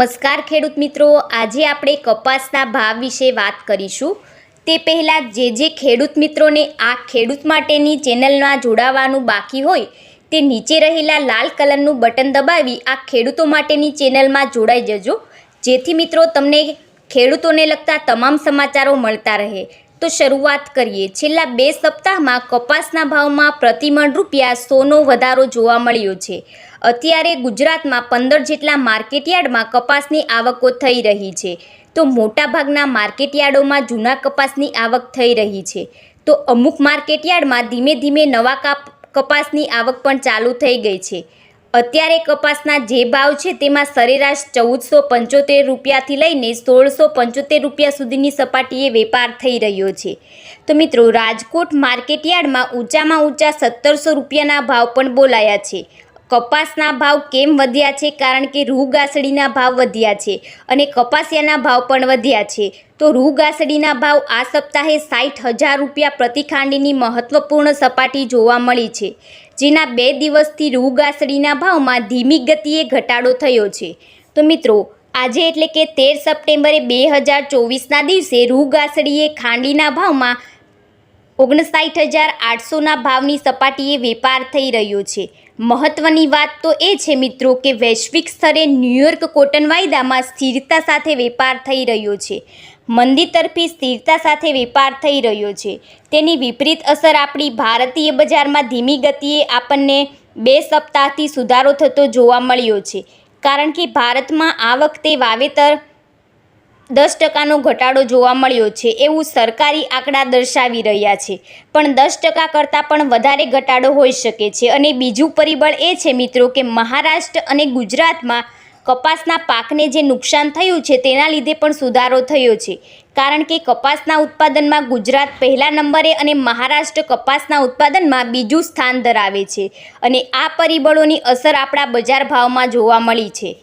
નમસ્કાર ખેડૂત મિત્રો, આજે આપણે કપાસના ભાવ વિશે વાત કરીશું. તે પહેલાં જે જે ખેડૂત મિત્રોને આ ખેડૂત માટેની ચેનલમાં જોડાવાનું બાકી હોય, તે નીચે રહેલા લાલ કલરનું બટન દબાવી આ ખેડૂતો માટેની ચેનલમાં જોડાઈ જજો. જેથી મિત્રો તમને ખેડૂતોને લગતા તમામ સમાચારો મળતા રહે. તો શરૂઆત કરીએ. છેલ્લા બે સપ્તાહમાં કપાસના ભાવમાં પ્રતિમણ રૂપિયા સોનો વધારો જોવા મળ્યો છે. અત્યારે ગુજરાતમાં પંદર જેટલા માર્કેટયાર્ડમાં કપાસની આવકો થઈ રહી છે. તો મોટાભાગના માર્કેટયાર્ડોમાં જૂના કપાસની આવક થઈ રહી છે. તો અમુક માર્કેટયાર્ડમાં ધીમે ધીમે નવા કાપ, કપાસની આવક પણ ચાલુ થઈ ગઈ છે. અત્યારે કપાસના જે ભાવ છે તેમાં સરેરાશ ચૌદસો પંચોતેર રૂપિયાથી લઈને સોળસો પંચોતેર રૂપિયા સુધીની સપાટીએ વેપાર થઈ રહ્યો છે. તો મિત્રો, રાજકોટ માર્કેટયાર્ડમાં ઊંચામાં ઊંચા સત્તરસો રૂપિયાના ભાવ પણ બોલાયા છે. કપાસના ભાવ કેમ વધ્યા છે? કારણ કે રૂ ગાસડીના ભાવ વધ્યા છે અને કપાસિયાના ભાવ પણ વધ્યા છે. તો રૂ ગાસડીના ભાવ આ સપ્તાહે સાઠ હજાર રૂપિયા પ્રતિ ખાંડીની મહત્વપૂર્ણ સપાટી જોવા મળી છે, જેના બે દિવસથી રૂ ગાસડીના ભાવમાં ધીમી ગતિએ ઘટાડો થયો છે. તો મિત્રો, આજે એટલે કે તેર સપ્ટેમ્બરે બે હજાર ચોવીસના દિવસે રૂ ગાસડીએ ખાંડીના ભાવમાં ઓગણસાઠ હજાર આઠસોના ભાવની સપાટીએ વેપાર થઈ રહ્યો છે. મહત્વની વાત તો એ છે મિત્રો કે વૈશ્વિક સ્તરે ન્યૂયોર્ક કોટન વાયદામાં સ્થિરતા સાથે વેપાર થઈ રહ્યો છે. મંદી તરફી સ્થિરતા સાથે વેપાર થઈ રહ્યો છે. તેની વિપરીત અસર આપણી ભારતીય બજારમાં ધીમી ગતિએ આપણને બે સપ્તાહથી સુધારો થતો જોવા મળ્યો છે. કારણ કે ભારતમાં આ વખતે વાવેતર દસ ટકાનો ઘટાડો જોવા મળ્યો છે એવું સરકારી આંકડા દર્શાવી રહ્યા છે. પણ દસ ટકા કરતાં પણ વધારે ઘટાડો હોઈ શકે છે. અને બીજું પરિબળ એ છે મિત્રો કે મહારાષ્ટ્ર અને ગુજરાતમાં કપાસના પાકને જે નુકસાન થયું છે તેના લીધે પણ સુધારો થયો છે. કારણ કે કપાસના ઉત્પાદનમાં ગુજરાત પહેલા નંબરે અને મહારાષ્ટ્ર કપાસના ઉત્પાદનમાં બીજું સ્થાન ધરાવે છે. અને આ પરિબળોની અસર આપણા બજાર ભાવમાં જોવા મળી છે.